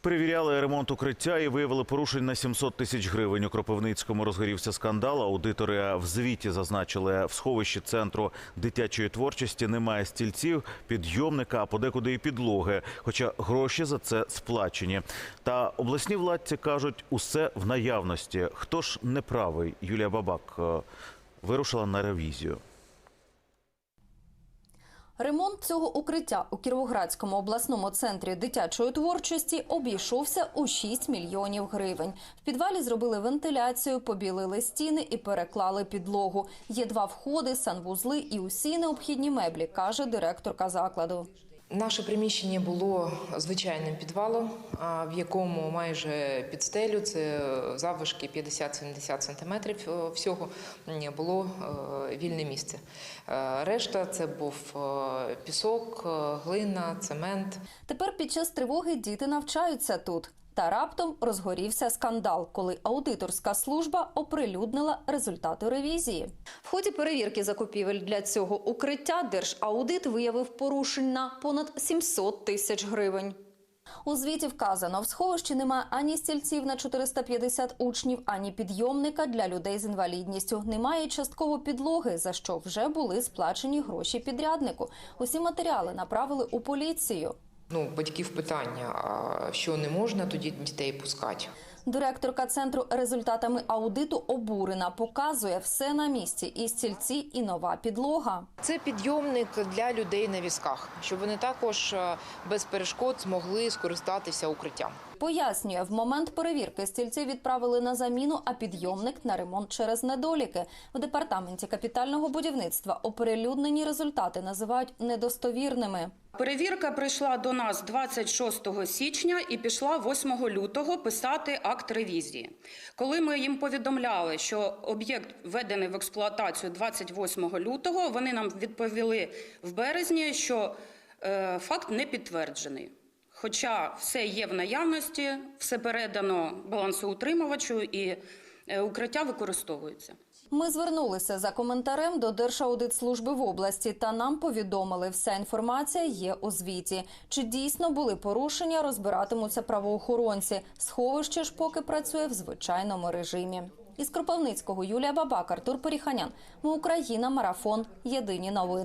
Перевіряли ремонт укриття і виявили порушень на 700 тисяч гривень. У Кропивницькому розгорівся скандал. Аудитори в звіті зазначили, в сховищі центру дитячої творчості немає стільців, підйомника, а подекуди і підлоги. Хоча гроші за це сплачені. Та обласні владці кажуть, усе в наявності. Хто ж не правий? Юлія Бабак е, вирушила на ревізію. Ремонт цього укриття у Кіровоградському обласному центрі дитячої творчості обійшовся у 6 мільйонів гривень. В підвалі зробили вентиляцію, побілили стіни і переклали підлогу. Є два входи, санвузли і усі необхідні меблі, каже директорка закладу. Наше приміщення було звичайним підвалом, в якому майже під стелю, це заввишки 50-70 сантиметрів е, всього, було е, вільне місце. Е, Решта це був е, пісок, глина, цемент. Тепер під час тривоги діти навчаються тут. Та раптом розгорівся скандал, коли аудиторська служба оприлюднила результати ревізії. В ході перевірки закупівель для цього укриття Держаудит виявив порушень на понад 700 тисяч гривень. У звіті вказано, в сховищі немає ані стільців на 450 учнів, ані підйомника для людей з інвалідністю. Немає частково підлоги, за що вже були сплачені гроші підряднику. Усі матеріали направили у поліцію. Ну, батьків питання, а що не можна тоді дітей пускати? Директорка центру результатами аудиту обурена, показує все на місці: і стільці, і нова підлога. Це підйомник для людей на візках, щоб вони також е, без перешкод змогли скористатися укриттям. Пояснює, в момент перевірки стільці відправили на заміну, а підйомник на ремонт через недоліки. В департаменті капітального будівництва оприлюднені результати називають недостовірними. Перевірка прийшла до нас 26 січня і пішла 8 лютого писати акт ревізії. Коли ми їм повідомляли, що об'єкт введений в експлуатацію 28 лютого, вони нам відповіли в березні, що е, факт не підтверджений. Хоча все є в наявності, все передано балансоутримувачу і укриття використовується. Ми звернулися за коментарем до Держаудитслужби в області, та нам повідомили, вся інформація є у звіті. Чи дійсно були порушення, розбиратимуться правоохоронці. Сховище ж поки працює в звичайному режимі. Із Кропивницького Юлія Бабак, Артур Періханян. Ми Україна. Марафон. Єдині новини.